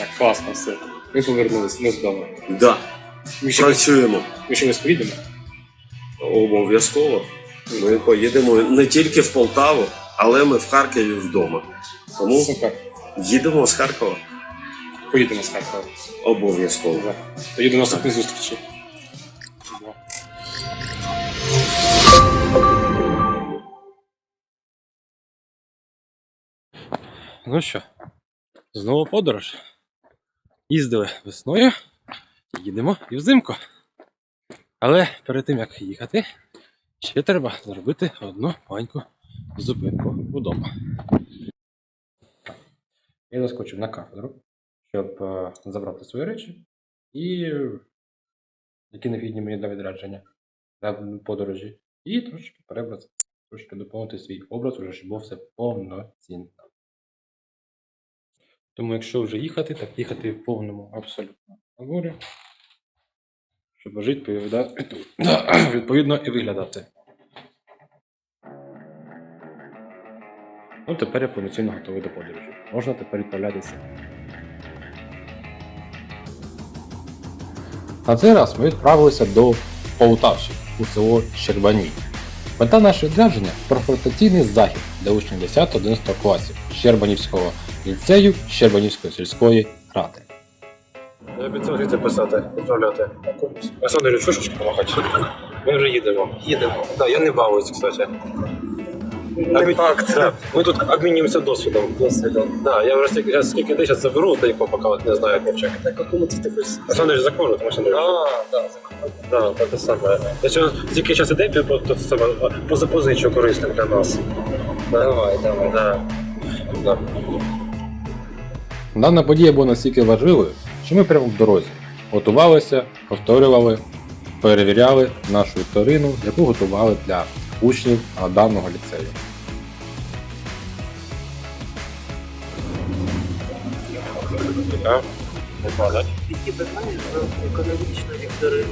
Так, класно, все. Ми повернулися, ми вдома. Да, Ми ще, працюємо. ми ще не поїдемо? Обов'язково. Ми поїдемо не тільки в Полтаву, але ми в Харкові вдома. Тому Супер. їдемо з Харкова. Поїдемо з Харкова. Обов'язково. Да. Тоді до наступної зустрічі. Ну що, знову подорож. Їздили весною, їдемо і взимку. Але перед тим як їхати, ще треба зробити одну маленьку зупинку вдома. Я заскочив на кафедру, щоб е, забрати свої речі і які необхідні мені для відрядження для подорожі, і трошки перебрати, трошки доповнити свій образ, уже щоб було все повноцінно. Тому якщо вже їхати, так їхати в повному абсолютно наборі, щоб жити відповідно і виглядати. Ну, тепер я повноцінно готовий до подорожі. Можна тепер відправлятися. На цей раз ми відправилися до Полтавщини у село Щербані. Мета нашого відрядження профоритаційний захід для учнів 10-11 класів Щербанівського ліцею Щербанівської сільської ради. Я обіцяв звідти писати, відправляти. Олександр, чушечки помахати? Ми вже їдемо. Їдемо. Так, я не бавуюсь, кстати. Не факт. Да. Ми тут обмінюємося досвідом. Досвідом. Да, я вже скільки, я скільки десь це беру, та й поки не знаю, як вивчати. Так какому це ти хочеш? Олександр закону, тому що не А, да. Да, так те саме. Якщо тільки час іде, то то саме позапозичу корисним для нас. Давай, давай. Да. Да. Дана подія була настільки важливою, що ми прямо в дорозі готувалися, повторювали, перевіряли нашу вікторину, яку готували для учнів даного ліцею. Економічну вікторину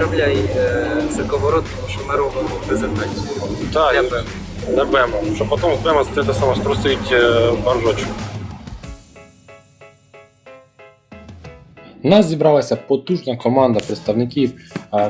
Відправляй е, заговорот, тому що ми робимо презентацію. Так, не бемо, щоб потім з бема це саме струсить баржочок. У нас зібралася потужна команда представників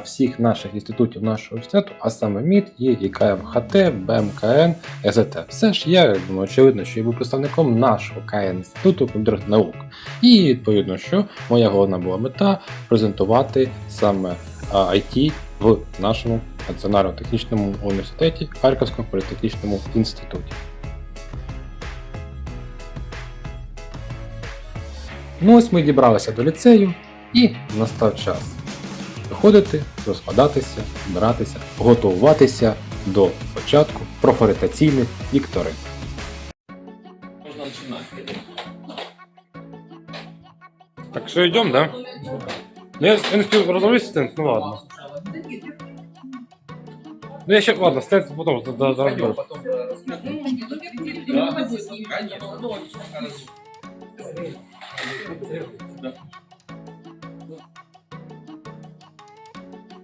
всіх наших інститутів нашого університету, а саме МІД, ЄКМ ХТ, БМКН, ЕЗТ. Все ж я думаю, очевидно, що я був представником нашого КН інституту комп'ютерних наук. І відповідно, що моя головна була мета презентувати саме IT в нашому національному технічному університеті, Харківському політехнічному інституті. Ну ось ми дібралися до ліцею і настав час виходити, розкладатися, збиратися, готуватися до початку профоритаційних вікторин. Можна починати. Так що йдемо, да? Ну я, я не спів розмовляти з тим, ну ладно. Ну я ще, ладно, стенд потім до, до, до розберу.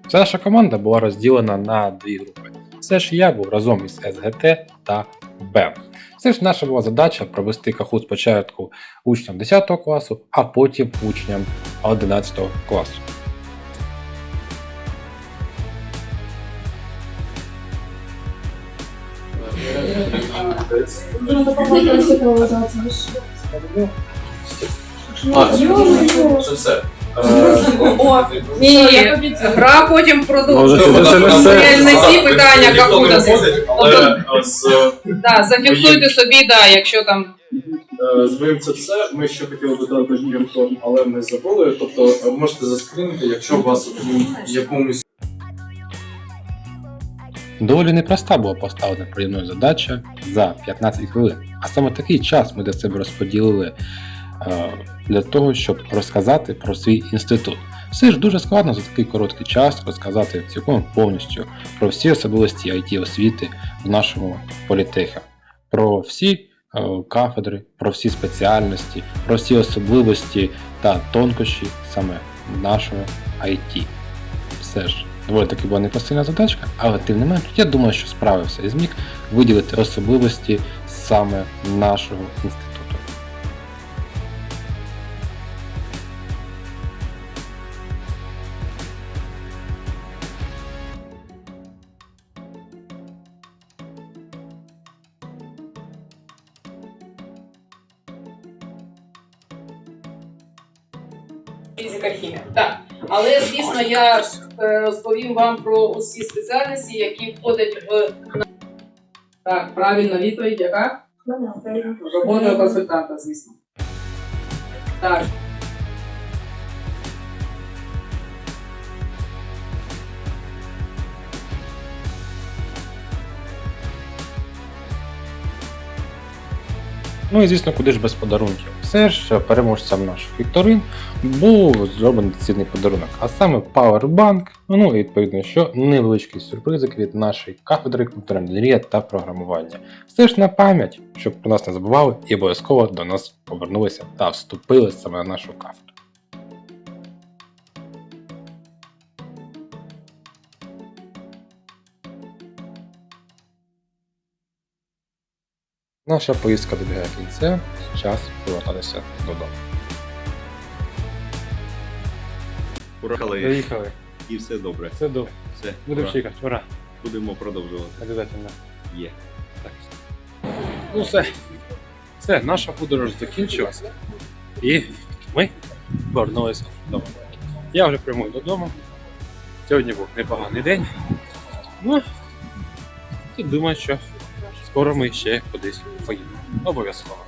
Вся наша команда була розділена на дві групи. Все ж я був разом із СГТ та БЕМ. Все ж наша була задача провести кахут спочатку учням 10 класу, а потім учням 11 класу. Це все. О, ні, гра потім продовжує. Це не всі питання виходить, але е, Да, зафіксуйте собі, да, якщо там е, з моїм це все. Ми ще хотіли би дати жінку, але ми забули. Тобто е, можете заскрінити, якщо у вас у якомусь Доволі непроста була поставлена мною задача за 15 хвилин. А саме такий час ми для себе розподілили е, для того, щоб розказати про свій інститут. Все ж дуже складно за такий короткий час розказати цілком повністю про всі особливості it освіти в нашому політехі, про всі е, кафедри, про всі спеціальності, про всі особливості та тонкощі саме нашого IT. Все ж доволі таки була непосильна задачка, але тим не менш, я думаю, що справився і зміг виділити особливості саме нашого інституту. Фізика, хімія. Так. Але, звісно, я е, розповім вам про усі спеціальності, які входять в. Так, правильна відповідь, яка? Робота консультанта, звісно. Так. Ну і звісно, куди ж без подарунків. Все ж переможцям наших вікторин був зроблений цінний подарунок, а саме Powerbank, ну і відповідно, що невеличкий сюрпризик від нашої кафедри інженерія та програмування. Все ж на пам'ять, щоб про нас не забували і обов'язково до нас повернулися та вступили саме на нашу кафедру. Наша поїздка добігає кінця, час повертатися додому. Урали Приїхали, і все добре. все добре. Все, Будемо ура. чекати, ура, Будемо продовжувати. обов'язково. Є. Так. Ну все. Все, наша подорож закінчилася. І ми повернулися додому. Я вже прямую додому. Сьогодні був непоганий день. Ну, і думаю, що скоро ми ще кудись поїдемо. Обов'язково.